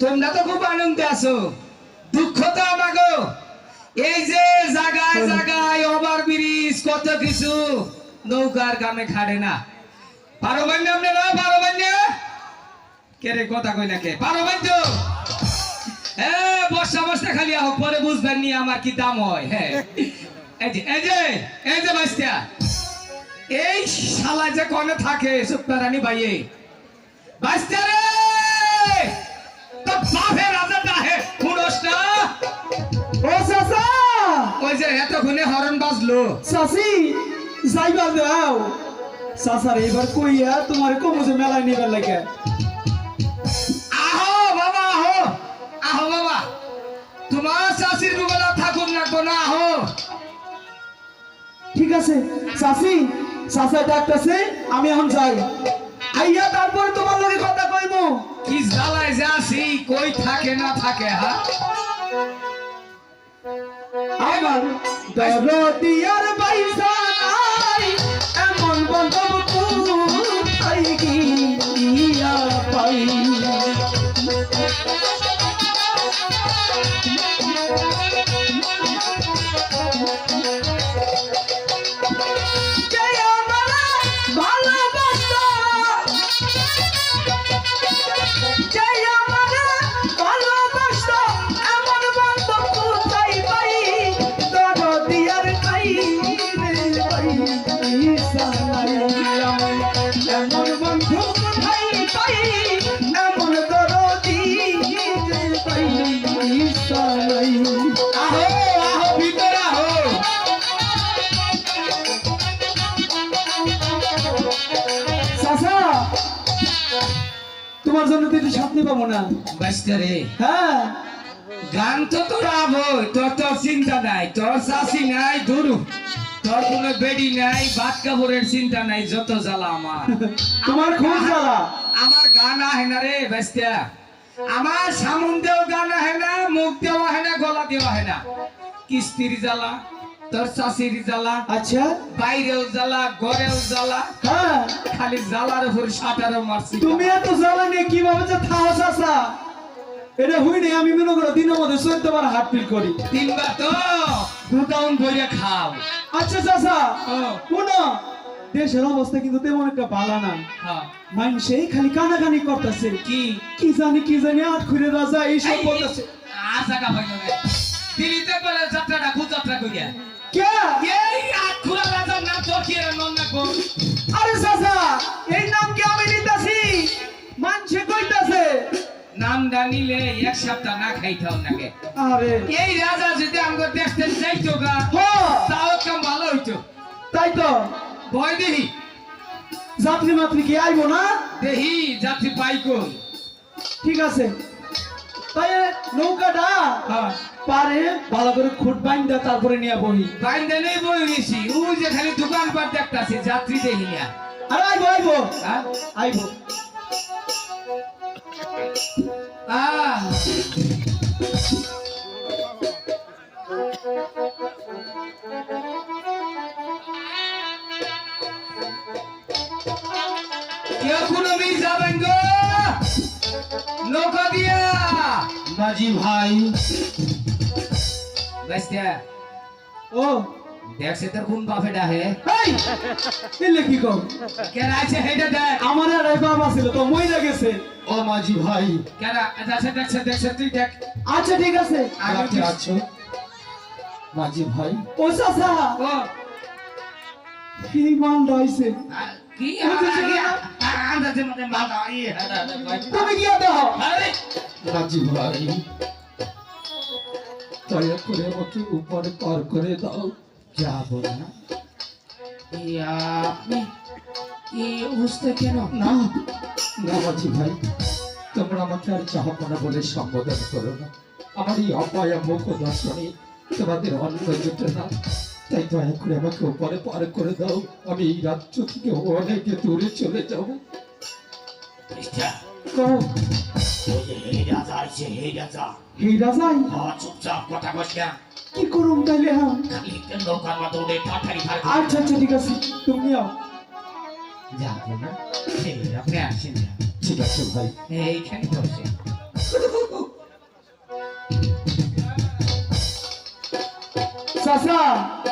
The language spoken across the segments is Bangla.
তোমরা তো খুব আনন্দে আছো। দুঃখ তো আমাগো। এই যে জায়গায় জায়গায় ওভার ব্রিজ, কত কিছু। নৌকার কামে খাড়ে না। পারো বান্য আপনারা পারো বান্য কে কথা কই না পারো বান্য এ, বর্ষা খালি আহ পরে বুঝবেন নি আমার কি দাম হয়। হ্যাঁ। এই যে এই যে এই যে বাস্তা এই শালা যে কনে থাকে সুপ্তারানি ভাইয়ে। বাস্তা রে! তো বাপে রাজা ডাহে শুনোস না? ও চাচা! ওই যে এতক্ষণে হরণ বাজলো। চাচি যাইবার দাও চাচার এবার কইয়া তোমার কমজে মেলায় নিবার লাগে। আহো বাবা আহো। আহো বাবা। তোমার বুগলা ঠাকুর লাগবো না আহো। ঠিক আছে চাচি। চাচা ডাকতেছে আমি এখন যাই। আইয়া তারপরে তোমার লগে কথা কইবো। কি জ্বালায় যাসি কই থাকে না থাকে হ্যাঁ আমার দরদিয়ার পয়সা নাই এমন বন্ধব কোথায় গিয়া পাই পাবো না রে হ্যাঁ। গান তো তোর আবো তোর তোর চিন্তা নাই তোর শাশি নাই দুরু। তোর কোনো বেডি নাই বাদ কাপড়ের চিন্তা নাই যত জ্বালা আমার। তোমার খুব জ্বালা। আমার গান আহে না রে বাস্তা আমার সামন দেও গান আহে না মুখ দেওয়া আহে না গলা দেওয়া আহে না। কিস্তির জ্বালা। তোর শাশির জ্বালা আচ্ছা। বাইরেও জ্বালা ঘরেও জ্বালা হ্যাঁ। খালি জ্বালার উপর সাঁটারও মারছি। তুমি এত জ্বালা নিয়ে কীভাবে যে থাও চাচা এটা হুই নেই আমি মনে করো দিনের মধ্যে চোদ্দ বার হাট ফিল করি। তিনবার তো দুটাউন খাও। আচ্ছা চাচা ও, দেশের অবস্থা কিন্তু তেমন একটা ভালো না। হ্যাঁ। মানুষই খালি কানাকানি করতেছে। কি? কি জানি কি জানি আট খুঁড়ে রাজা এইসব এই, করতেছে আশা কা ভাই না দিল্লিতে বলে যাত্রাটা খুব যাত্রা করিয়া। কে? এই কি এর না কো আরে চাচা এই নাম কি আমি নিতাছি? মানছে কইতাছে। নাম জানিলে এক সপ্তাহ না খাইতাম নাকে? আরে। এই রাজা যদি আমাকে দেখতে চাইতো গা হ। তাও কাম ভালো হইতো। তাই তো। ভয় দেহি। যাত্রী মাত্রী কি আইবো না? দেহি যাত্রী পাই কই ঠিক আছে। তাই নৌকাটা হ্যাঁ। পারে ভালো করে খুঁট বাইন্দা তারপরে নিয়ে বহি বাইন্দে নেই বই গেছি ও যে খালি দোকান পাট দেখতাছে যাত্রী দেহি না আরে আইবো আইবো। হ্যাঁ? আইবো। আহ। দিয়া। ভাই। বাস্তা ও দেখছে তোর কোন বাপে ডাহে এই এলে কি কম কেন আছে হেডে দেখ আমার আর এক বাবা তো মইরা গেছে ও মাঝি ভাই কেন আছে দেখছে দেখছে তুই দেখ আচ্ছা ঠিক আছে আগে আছো মাঝি ভাই ও চাচা ও কি মান রইছে কি আন্দাজে মাথা ইয়ে হাদা তুমি কি দাও আরে মাঝি ভাই দয়া করে আমাকে উপরে পার করে দাও। যা বল না। আপনি এই অবস্থা কেন? না না মাঝি ভাই তোমরা আমাকে আর চাহপনা বলে সম্বোধন করো না। আমার এই অপায়া মুখ দর্শনে তোমাদের অন্ন জুটে না। তাই দয়া করে আমাকে উপরে পার করে দাও। আমি এই রাজ্য থেকে অনেক দূরে চলে যাব। চুপচাপ কথা কস না। কি করুম তাইলে হ্যাঁ? খালি নৌকার মতো উঠে ঠাঠারি আচ্ছা আচ্ছা ঠিক আছে। তুমি আও। যাব না আপনি আসেন না। ঠিক আছে ভাই। এইখানে বসে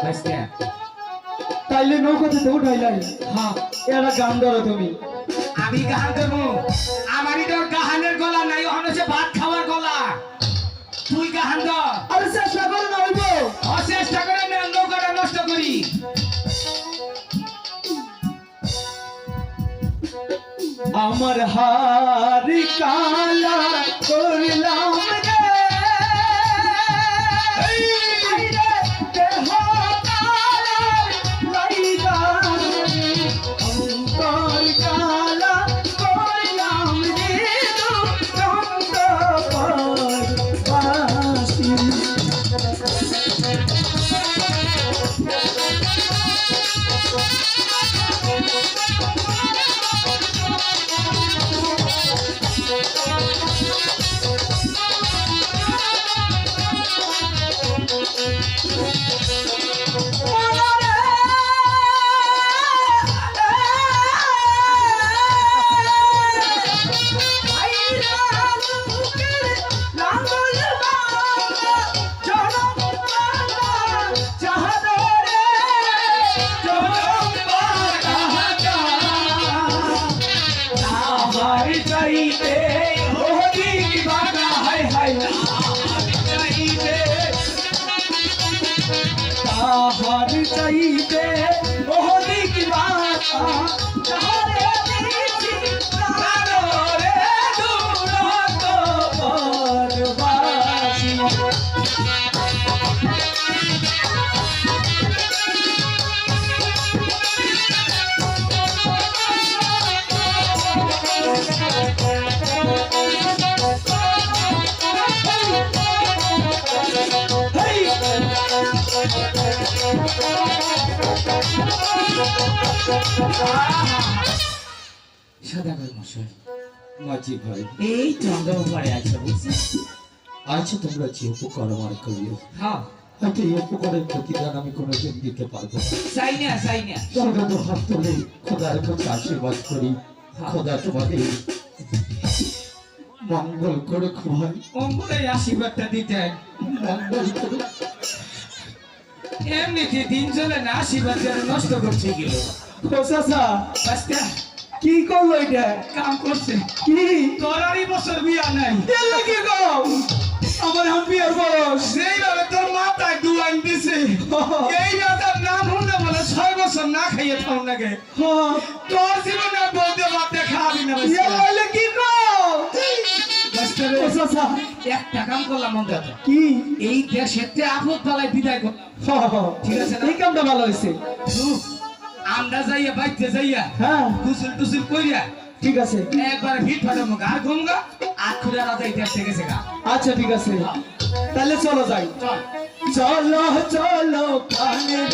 বাস্তা তাইলে নৌকাতে তো উঠাইলাই। হ্যাঁ এরা গান ধরো তুমি। আমি গান দেবো আমারই তোর গাহানের গলা নাই ওখানে হচ্ছে ভাত খাওয়ার গলা। তুই গাহান ধর। আরে চেষ্টা করে না হইব। অচেষ্টা করে না নৌকাটা নষ্ট করি। আমার হারি কালা করলাম তাহার চাইবে ওহদি বাগা সদাগর মশাই মাঝি ভাই। এই তো আমরা উপরে আছে আচ্ছা তোমরা যে উপকার আমার করিও। হ্যাঁ। হয়তো এই উপকারের প্রতিদান আমি কোনোদিন দিতে পারব চাই না চাই না। তোমরা তো হাত তুলে খোদার কাছে আশীর্বাদ করি খোদা তোমাদের মঙ্গল করে ভাই অম্বরে আশীর্বাদটা দিতেন। মঙ্গল করে এমনিতে দিন চলে না আশীর্বাদ যেন নষ্ট করছে গেল চাচা বাস্তা কি করল এটা? কাম করছে। কি? তোরারই বছর বিয়া নাই। এর লাগে আমার এখন বিয়ের বয়স। সেইভাবে তোর মাথায় দুয়ান দিছে এই রাতার নাম শুনলে বলে ছয় বছর না খাইয়ে থাও নাকি? হ্যাঁ। তোর জীবনে বলতে বাতে খাবি না কি একটা কাম করলাম কি? এই দেশের আপদ পালায় বিদায় কর হ। ঠিক আছে এই কামটা ভালো হয়েছে। আমরা যাইয়া বাইতে যাইয়া হ্যাঁ। গুসল টুসুল কইরা ঠিক আছে। একবার ভিড় ফাটামো গা? ঘুমগা আর খুলে রাজা ইতিহাস থেকে আচ্ছা ঠিক আছে। তাহলে চলো যাই। চল। চলো কানের